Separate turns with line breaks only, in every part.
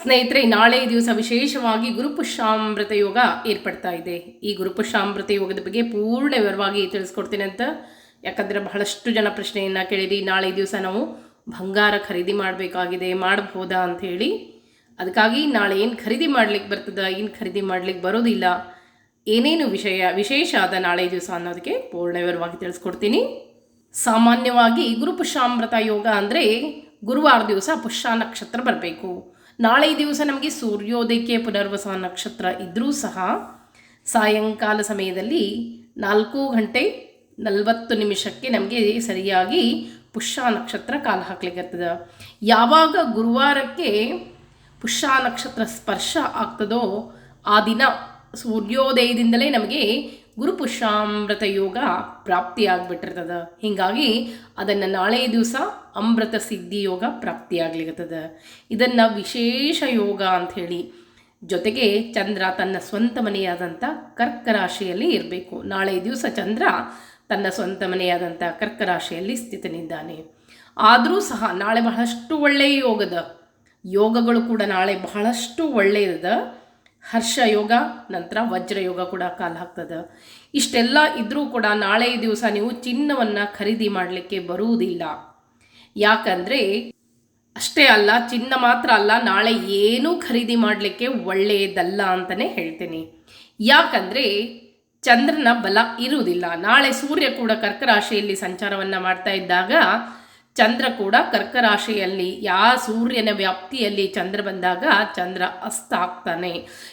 ಸ್ನೇಹಿತರೆ, ನಾಳೆ ದಿವಸ ವಿಶೇಷವಾಗಿ ಗುರುಪುಷ್ಯಾಮೃತ ಯೋಗ ಏರ್ಪಡ್ತಾ ಇದೆ. ಈ ಗುರುಪುಷ್ಯಾಮೃತ ಯೋಗದ ಬಗ್ಗೆ ಪೂರ್ಣ ವಿವರವಾಗಿ ತಿಳಿಸ್ಕೊಡ್ತೀನಿ ಅಂತ. ಯಾಕಂದರೆ ಬಹಳಷ್ಟು ಜನ ಪ್ರಶ್ನೆಯನ್ನು ಕೇಳಿರಿ, ನಾಳೆ ದಿವಸ ನಾವು ಬಂಗಾರ ಖರೀದಿ ಮಾಡಬೇಕಾಗಿದೆ ಮಾಡಬಹುದಾ ಅಂತ ಹೇಳಿ. ಅದಕ್ಕಾಗಿ ನಾಳೆ ಏನು ಖರೀದಿ ಮಾಡ್ಲಿಕ್ಕೆ ಬರ್ತದ, ಏನು ಖರೀದಿ ಮಾಡ್ಲಿಕ್ಕೆ ಬರೋದಿಲ್ಲ, ಏನೇನು ವಿಷಯ, ವಿಶೇಷ ಆದ ನಾಳೆ ದಿವಸ ಅನ್ನೋದಕ್ಕೆ ಪೂರ್ಣ ವಿವರವಾಗಿ ತಿಳಿಸ್ಕೊಡ್ತೀನಿ. ಸಾಮಾನ್ಯವಾಗಿ ಗುರುಪುಷ್ಯಾಮೃತ ಯೋಗ ಅಂದರೆ ಗುರುವಾರ ದಿವಸ ಪುಷ್ಯ ನಕ್ಷತ್ರ ಬರಬೇಕು. ನಾಳೆ ದಿವಸ ನಮಗೆ ಸೂರ್ಯೋದಯಕ್ಕೆ ಪುನರ್ವಸ ನಕ್ಷತ್ರ ಇದ್ದರೂ ಸಹ ಸಾಯಂಕಾಲ ಸಮಯದಲ್ಲಿ ನಾಲ್ಕು ಗಂಟೆ ನಲವತ್ತು ನಿಮಿಷಕ್ಕೆ ನಮಗೆ ಸರಿಯಾಗಿ ಪುಷ್ಯ ನಕ್ಷತ್ರ ಕಾಲ ಹಾಕ್ಲಿಕ್ಕೆ ಯಾವಾಗ ಗುರುವಾರಕ್ಕೆ ಪುಷ್ಯ ನಕ್ಷತ್ರ ಸ್ಪರ್ಶ ಆಗ್ತದೋ ಆ ದಿನ ಸೂರ್ಯೋದಯದಿಂದಲೇ ನಮಗೆ ಗುರುಪುಷ್ಯಾಮೃತ ಯೋಗ ಪ್ರಾಪ್ತಿಯಾಗ್ಬಿಟ್ಟಿರ್ತದ. ಹೀಗಾಗಿ ಅದನ್ನು ನಾಳೆ ದಿವಸ ಅಮೃತ ಸಿದ್ಧಿ ಯೋಗ ಪ್ರಾಪ್ತಿಯಾಗ್ಲಿಕ್ಕತ್ತದ ಇದನ್ನು ವಿಶೇಷ ಯೋಗ ಅಂಥೇಳಿ ಜೊತೆಗೆ ಚಂದ್ರ ತನ್ನ ಸ್ವಂತ ಮನೆಯಾದಂಥ ಕರ್ಕ ರಾಶಿಯಲ್ಲಿ ಇರಬೇಕು. ನಾಳೆ ದಿವಸ ಚಂದ್ರ ತನ್ನ ಸ್ವಂತ ಮನೆಯಾದಂಥ ಕರ್ಕ ರಾಶಿಯಲ್ಲಿ ಸ್ಥಿತನಿದ್ದಾನೆ. ಆದರೂ ಸಹ ನಾಳೆ ಬಹಳಷ್ಟು ಒಳ್ಳೆಯ ಯೋಗದ ಯೋಗಗಳು ಕೂಡ ನಾಳೆ ಬಹಳಷ್ಟು ಒಳ್ಳೆಯದ ಹರ್ಷ ಯೋಗ, ನಂತರ ವಜ್ರ ಯೋಗ ಕೂಡ ಕಾಲ ಹಾಕ್ತದೆ. ಇಷ್ಟೆಲ್ಲ ಇದ್ದರೂ ಕೂಡ ನಾಳೆ ದಿವಸ ನೀವು ಚಿನ್ನವನ್ನು ಖರೀದಿ ಮಾಡಲಿಕ್ಕೆ ಬರುವುದಿಲ್ಲ. ಯಾಕಂದರೆ ಅಷ್ಟೇ ಅಲ್ಲ, ಚಿನ್ನ ಮಾತ್ರ ಅಲ್ಲ, ನಾಳೆ ಏನೂ ಖರೀದಿ ಮಾಡಲಿಕ್ಕೆ ಒಳ್ಳೆಯದಲ್ಲ ಅಂತಲೇ ಹೇಳ್ತೀನಿ. ಯಾಕಂದರೆ ಚಂದ್ರನ ಬಲ ಇರುವುದಿಲ್ಲ. ನಾಳೆ ಸೂರ್ಯ ಕೂಡ ಕರ್ಕರಾಶಿಯಲ್ಲಿ ಸಂಚಾರವನ್ನು ಮಾಡ್ತಾ ಇದ್ದಾಗ ಚಂದ್ರ ಕೂಡ ಕರ್ಕರಾಶಿಯಲ್ಲಿ, ಯಾ ಸೂರ್ಯನ ವ್ಯಾಪ್ತಿಯಲ್ಲಿ ಚಂದ್ರ ಬಂದಾಗ ಚಂದ್ರ ಅಸ್ತ ಆಗ್ತಾನೆ.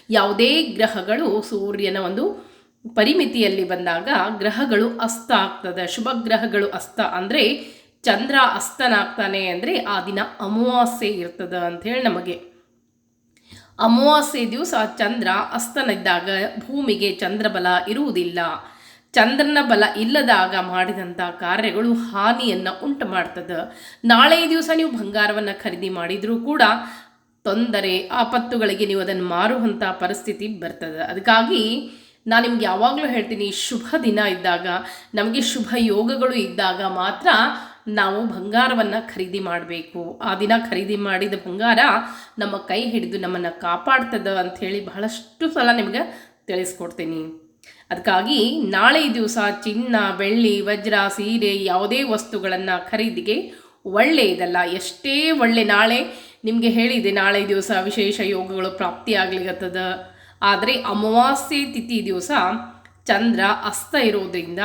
ಯಾವುದೇ ಗ್ರಹಗಳು ಸೂರ್ಯನ ಒಂದು ಪರಿಮಿತಿಯಲ್ಲಿ ಬಂದಾಗ ಗ್ರಹಗಳು ಅಸ್ತ ಆಗ್ತದೆ. ಶುಭ ಗ್ರಹಗಳು ಅಸ್ತ ಅಂದರೆ ಚಂದ್ರ ಅಸ್ತನಾಗ್ತಾನೆ ಅಂದರೆ ಆ ದಿನ ಅಮಾವಾಸ್ಯೆ ಇರ್ತದೆ ಅಂಥೇಳಿ ನಮಗೆ. ಅಮಾವಾಸ್ಯೆ ದಿವಸ ಚಂದ್ರ ಅಸ್ತನಿದ್ದಾಗ ಭೂಮಿಗೆ ಚಂದ್ರಬಲ ಇರುವುದಿಲ್ಲ. ಚಂದ್ರನ ಬಲ ಇಲ್ಲದಾಗ ಮಾಡಿದಂಥ ಕಾರ್ಯಗಳು ಹಾನಿಯನ್ನು ಉಂಟು ಮಾಡ್ತದೆ ನಾಳೆ ದಿವಸ ನೀವು ಬಂಗಾರವನ್ನು ಖರೀದಿ ಮಾಡಿದರೂ ಕೂಡ ತೊಂದರೆ, ಆಪತ್ತುಗಳಿಗೆ ನೀವು ಅದನ್ನು ಮಾರುವಂಥ ಪರಿಸ್ಥಿತಿ ಬರ್ತದೆ. ಅದಕ್ಕಾಗಿ ನಾನು ನಿಮ್ಗೆ ಯಾವಾಗಲೂ ಹೇಳ್ತೀನಿ, ಶುಭ ದಿನ ಇದ್ದಾಗ, ನಮಗೆ ಶುಭ ಯೋಗಗಳು ಇದ್ದಾಗ ಮಾತ್ರ ನಾವು ಬಂಗಾರವನ್ನು ಖರೀದಿ ಮಾಡಬೇಕು. ಆ ದಿನ ಖರೀದಿ ಮಾಡಿದ ಬಂಗಾರ ನಮ್ಮ ಕೈ ಹಿಡಿದು ನಮ್ಮನ್ನು ಕಾಪಾಡ್ತದ ಅಂಥೇಳಿ ಬಹಳಷ್ಟು ಸಲ ನಿಮಗೆ ತಿಳಿಸ್ಕೊಡ್ತೀನಿ. ಅದಕ್ಕಾಗಿ ನಾಳೆ ದಿವಸ ಚಿನ್ನ, ಬೆಳ್ಳಿ, ವಜ್ರ, ಸೀರೆ ಯಾವುದೇ ವಸ್ತುಗಳನ್ನು ಖರೀದಿಗೆ ಒಳ್ಳೆಯದಲ್ಲ, ಎಷ್ಟೇ ಒಳ್ಳೆ ನಾಳೆ ನಿಮಗೆ ಹೇಳಿದೆ ನಾಳೆ ದಿವಸ ವಿಶೇಷ ಯೋಗಗಳು ಪ್ರಾಪ್ತಿಯಾಗ್ಲಿಗತ್ತದ ಆದರೆ ಅಮಾವಾಸ್ಯೆ ತಿಥಿ ದಿವಸ ಚಂದ್ರ ಅಸ್ತ ಇರೋದ್ರಿಂದ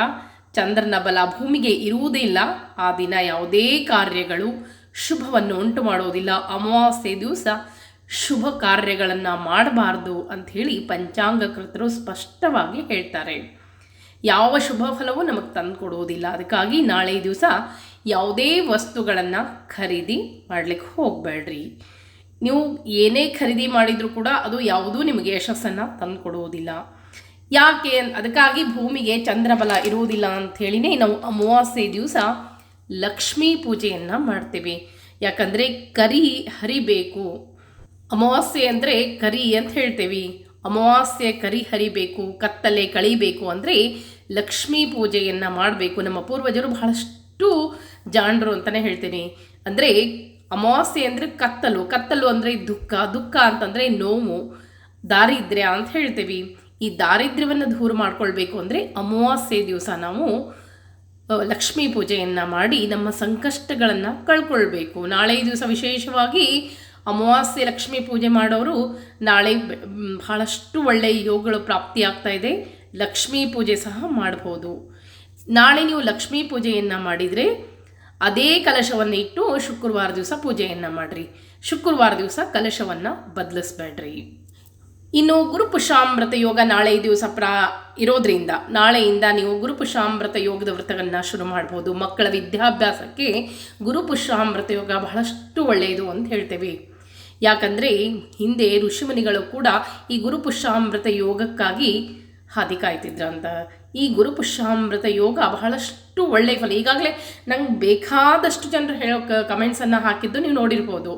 ಚಂದ್ರನ ಬಲ ಭೂಮಿಗೆ ಇರುವುದಿಲ್ಲ ಆ ದಿನ ಯಾವುದೇ ಕಾರ್ಯಗಳು ಶುಭವನ್ನು ಉಂಟು ಮಾಡೋದಿಲ್ಲ ಅಮಾವಾಸ್ಯೆ ದಿವಸ ಶುಭ ಕಾರ್ಯಗಳನ್ನು ಮಾಡಬಾರ್ದು ಅಂಥೇಳಿ ಪಂಚಾಂಗಕೃತರು ಸ್ಪಷ್ಟವಾಗಿ ಹೇಳ್ತಾರೆ. ಯಾವ ಶುಭ ಫಲವೂ ನಮಗೆ ತಂದು ಕೊಡುವುದಿಲ್ಲ. ಅದಕ್ಕಾಗಿ ನಾಳೆ ದಿವಸ ಯಾವುದೇ ವಸ್ತುಗಳನ್ನು ಖರೀದಿ ಮಾಡಲಿಕ್ಕೆ ಹೋಗಬೇಡ್ರಿ. ನೀವು ಏನೇ ಖರೀದಿ ಮಾಡಿದರೂ ಕೂಡ ಅದು ಯಾವುದೂ ನಿಮಗೆ ಯಶಸ್ಸನ್ನು ತಂದು ಕೊಡುವುದಿಲ್ಲ. ಯಾಕೆ ಅದಕ್ಕಾಗಿ ಭೂಮಿಗೆ ಚಂದ್ರಬಲ ಇರುವುದಿಲ್ಲ ಅಂಥೇಳಿನೇ ನಾವು ಅಮಾವಾಸ್ಯೆ ದಿವಸ ಲಕ್ಷ್ಮೀ ಪೂಜೆಯನ್ನು ಮಾಡ್ತೇವೆ. ಯಾಕಂದರೆ ಕರಿ ಹರಿಬೇಕು. ಅಮಾವಾಸ್ಯೆ ಅಂದರೆ ಕರಿ ಅಂತ ಹೇಳ್ತೇವೆ. ಅಮಾವಾಸ್ಯೆ ಕರಿ ಹರಿಬೇಕು, ಕತ್ತಲೆ ಕಳಿಬೇಕು ಅಂದರೆ ಲಕ್ಷ್ಮೀ ಪೂಜೆಯನ್ನು ಮಾಡಬೇಕು. ನಮ್ಮ ಪೂರ್ವಜರು ಬಹಳಷ್ಟು ಜಾಣರು ಅಂತಲೇ ಹೇಳ್ತೀನಿ. ಅಂದರೆ ಅಮಾವಾಸ್ಯೆ ಅಂದರೆ ಕತ್ತಲು. ಕತ್ತಲು ಅಂದರೆ ದುಃಖ. ದುಃಖ ಅಂತಂದರೆ ನೋವು, ದಾರಿದ್ರ್ಯ ಅಂತ ಹೇಳ್ತೇವೆ. ಈ ದಾರಿದ್ರ್ಯವನ್ನು ದೂರ ಮಾಡಿಕೊಳ್ಬೇಕು ಅಂದರೆ ಅಮಾವಾಸ್ಯೆ ದಿವಸ ನಾವು ಲಕ್ಷ್ಮೀ ಪೂಜೆಯನ್ನು ಮಾಡಿ ನಮ್ಮ ಸಂಕಷ್ಟಗಳನ್ನು ಕಳ್ಕೊಳ್ಬೇಕು. ನಾಳೆ ದಿವಸ ವಿಶೇಷವಾಗಿ ಅಮಾವಾಸ್ಯೆ ಲಕ್ಷ್ಮಿ ಪೂಜೆ ಮಾಡೋರು ನಾಳೆ ಬಹಳಷ್ಟು ಒಳ್ಳೆಯ ಯೋಗಗಳು ಪ್ರಾಪ್ತಿಯಾಗ್ತಾ ಇದೆ. ಲಕ್ಷ್ಮೀ ಪೂಜೆ ಸಹ ಮಾಡ್ಬೋದು. ನಾಳೆ ನೀವು ಲಕ್ಷ್ಮೀ ಪೂಜೆಯನ್ನು ಮಾಡಿದರೆ ಅದೇ ಕಲಶವನ್ನು ಇಟ್ಟು ಶುಕ್ರವಾರ ದಿವಸ ಪೂಜೆಯನ್ನು ಮಾಡಿರಿ. ಶುಕ್ರವಾರ ದಿವಸ ಕಲಶವನ್ನು ಬದಲಿಸ್ಬೇಡ್ರಿ. ಇನ್ನು ಗುರುಪುಷಾಮೃತ ಯೋಗ ನಾಳೆ ದಿವಸ ಪ್ರಾ ಇರೋದ್ರಿಂದ ನಾಳೆಯಿಂದ ನೀವು ಗುರುಪುಷಾಮೃತ ಯೋಗದ ವ್ರತವನ್ನು ಶುರು ಮಾಡ್ಬೋದು. ಮಕ್ಕಳ ವಿದ್ಯಾಭ್ಯಾಸಕ್ಕೆ ಗುರುಪುಷಾಮೃತ ಯೋಗ ಬಹಳಷ್ಟು ಒಳ್ಳೆಯದು ಅಂತ ಹೇಳ್ತೇವೆ. ಯಾಕಂದರೆ ಹಿಂದೆ ಋಷಿಮುನಿಗಳು ಕೂಡ ಈ ಗುರುಪುಷ್ಯಾಮೃತ ಯೋಗಕ್ಕಾಗಿ ಹಾದಿ ಕಾಯ್ತಿದ್ರಂತ ಈ ಗುರುಪುಷ್ಯಾಮೃತ ಯೋಗ ಬಹಳಷ್ಟು ಒಳ್ಳೆಯ ಫಲ. ಈಗಾಗಲೇ ನಂಗೆ ಬೇಕಾದಷ್ಟು ಜನರು ಹೇಳೋ ಕಮೆಂಟ್ಸನ್ನು ಹಾಕಿದ್ದು ನೀವು ನೋಡಿರ್ಬೋದು.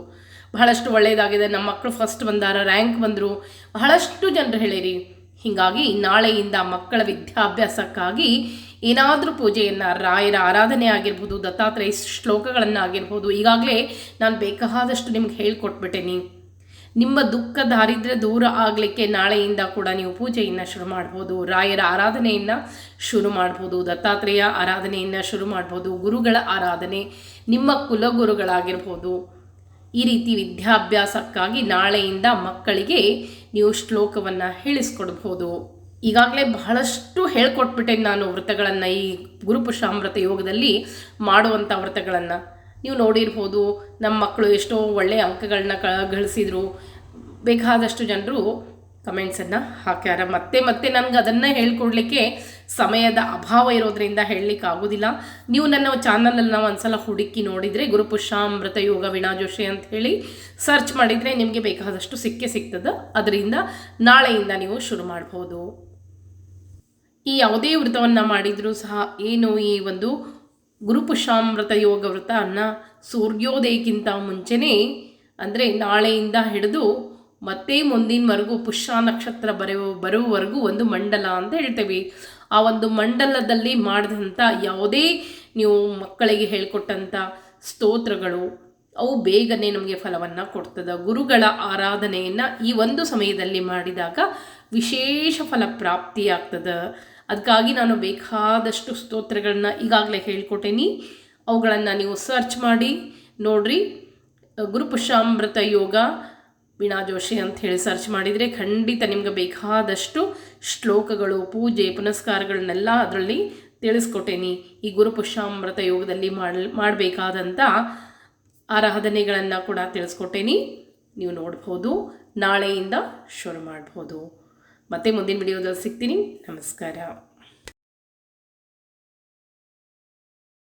ಬಹಳಷ್ಟು ಒಳ್ಳೆಯದಾಗಿದೆ ನಮ್ಮ ಮಕ್ಕಳು ಫಸ್ಟ್ ಬಂದಾರ ರ್ಯಾಂಕ್ ಬಂದರು. ಬಹಳಷ್ಟು ಜನರು ಹೇಳಿರಿ. ಹೀಗಾಗಿ ನಾಳೆಯಿಂದ ಮಕ್ಕಳ ವಿದ್ಯಾಭ್ಯಾಸಕ್ಕಾಗಿ ಏನಾದರೂ ಪೂಜೆಯನ್ನು, ರಾಯರ ಆರಾಧನೆ ಆಗಿರ್ಬೋದು, ದತ್ತಾತ್ರೇಯ ಶ್ಲೋಕಗಳನ್ನಾಗಿರ್ಬೋದು, ಈಗಾಗಲೇ ನಾನು ಬೇಕಾದಷ್ಟು ನಿಮ್ಗೆ ಹೇಳ್ಕೊಟ್ಬಿಟ್ಟೇನಿ ನಿಮ್ಮ ದುಃಖ ದಾರಿದ್ರ್ಯ ದೂರ ಆಗಲಿಕ್ಕೆ ನಾಳೆಯಿಂದ ಕೂಡ ನೀವು ಪೂಜೆಯನ್ನು ಶುರು ಮಾಡ್ಬೋದು, ರಾಯರ ಆರಾಧನೆಯನ್ನು ಶುರು ಮಾಡ್ಬೋದು, ದತ್ತಾತ್ರೇಯ ಆರಾಧನೆಯನ್ನು ಶುರು ಮಾಡ್ಬೋದು, ಗುರುಗಳ ಆರಾಧನೆ, ನಿಮ್ಮ ಕುಲಗುರುಗಳಾಗಿರ್ಬೋದು. ಈ ರೀತಿ ವಿದ್ಯಾಭ್ಯಾಸಕ್ಕಾಗಿ ನಾಳೆಯಿಂದ ಮಕ್ಕಳಿಗೆ ನೀವು ಶ್ಲೋಕವನ್ನು ಹೇಳಿಸ್ಕೊಡ್ಬೋದು. ಈಗಾಗಲೇ ಬಹಳಷ್ಟು ಹೇಳ್ಕೊಟ್ಬಿಟ್ಟೆ ನಾನು ವ್ರತಗಳನ್ನು ಈ ಗುರುಪುಷಾಮೃತ ಯೋಗದಲ್ಲಿ ಮಾಡುವಂಥ ವ್ರತಗಳನ್ನು ನೀವು ನೋಡಿರ್ಬೋದು ನಮ್ಮ ಮಕ್ಕಳು ಎಷ್ಟೋ ಒಳ್ಳೆಯ ಅಂಕಗಳನ್ನ ಕ, ಗಳಿಸಿದ್ರು. ಬೇಕಾದಷ್ಟು ಜನರು ಕಮೆಂಟ್ಸನ್ನು ಹಾಕ್ಯಾರ. ಮತ್ತೆ ಮತ್ತೆ ನನಗೆ ಅದನ್ನು ಹೇಳ್ಕೊಡ್ಲಿಕ್ಕೆ ಸಮಯದ ಅಭಾವ ಇರೋದ್ರಿಂದ ಹೇಳಲಿಕ್ಕೆ ಆಗೋದಿಲ್ಲ ನೀವು ನನ್ನ ಚಾನಲಲ್ಲಿ ನಾವು ಒಂದ್ಸಲ ಹುಡುಕಿ ನೋಡಿದರೆ ಗುರುಪುಷಾಮೃತ ಯೋಗ ವೀಣಾ ಜೋಶಿ ಅಂತ ಹೇಳಿ ಸರ್ಚ್ ಮಾಡಿದರೆ ನಿಮಗೆ ಬೇಕಾದಷ್ಟು ಸಿಕ್ಕೇ ಸಿಗ್ತದೆ. ಅದರಿಂದ ನಾಳೆಯಿಂದ ನೀವು ಶುರು ಮಾಡ್ಬೋದು. ಈ ಯಾವುದೇ ವ್ರತವನ್ನು ಮಾಡಿದರೂ ಸಹ ಏನು ಈ ಒಂದು ಗುರುಪುಷಾಮೃತ ಯೋಗ ವ್ರತ ಅನ್ನ ಸೂರ್ಯೋದಯಕ್ಕಿಂತ ಮುಂಚೆನೇ, ಅಂದರೆ ನಾಳೆಯಿಂದ ಹಿಡಿದು ಮತ್ತೆ ಮುಂದಿನವರೆಗೂ ಪುಷ್ಯ ನಕ್ಷತ್ರ ಬರೆಯುವ ಬರುವವರೆಗೂ ಒಂದು ಮಂಡಲ ಅಂತ ಹೇಳ್ತೇವೆ. ಆ ಒಂದು ಮಂಡಲದಲ್ಲಿ ಮಾಡಿದಂಥ ಯಾವುದೇ ನೀವು ಮಕ್ಕಳಿಗೆ ಹೇಳಿಕೊಟ್ಟಂಥ ಸ್ತೋತ್ರಗಳು, ಅವು ಬೇಗನೆ ನಮಗೆ ಫಲವನ್ನು ಕೊಡ್ತದೆ. ಗುರುಗಳ ಆರಾಧನೆಯನ್ನು ಈ ಒಂದು ಸಮಯದಲ್ಲಿ ಮಾಡಿದಾಗ ವಿಶೇಷ ಫಲ ಪ್ರಾಪ್ತಿಯಾಗ್ತದೆ. ಅದಕ್ಕಾಗಿ ನಾನು ಬೇಕಾದಷ್ಟು ಸ್ತೋತ್ರಗಳನ್ನ ಈಗಾಗಲೇ ಹೇಳ್ಕೊಟ್ಟೇನಿ. ಅವುಗಳನ್ನು ನೀವು ಸರ್ಚ್ ಮಾಡಿ, ನೋಡ್ರಿ. ಗುರುಪುಷಾಮೃತ ಯೋಗ ವೀಣಾ ಜೋಶಿ ಅಂತ ಹೇಳಿ ಸರ್ಚ್ ಮಾಡಿದರೆ ಖಂಡಿತ ನಿಮ್ಗೆ ಬೇಕಾದಷ್ಟು ಶ್ಲೋಕಗಳು, ಪೂಜೆ, ಪುನಸ್ಕಾರಗಳನ್ನೆಲ್ಲ ಅದರಲ್ಲಿ ತಿಳಿಸ್ಕೊಟ್ಟೇನಿ. ಈ ಗುರುಪುಷಾಮೃತ ಯೋಗದಲ್ಲಿ ಮಾಡ್ ಮಾಡಬೇಕಾದಂಥ ಆರಾಧನೆಗಳನ್ನು ಕೂಡ ತಿಳಿಸ್ಕೊಟ್ಟೇನಿ. ನೀವು ನೋಡ್ಬೋದು, ನಾಳೆಯಿಂದ ಶುರು ಮಾಡ್ಬೋದು. ಮತ್ತೆ ಮುಂದಿನ ವಿಡಿಯೋದಲ್ಲಿ ಸಿಗ್ತೀನಿ. ನಮಸ್ಕಾರ.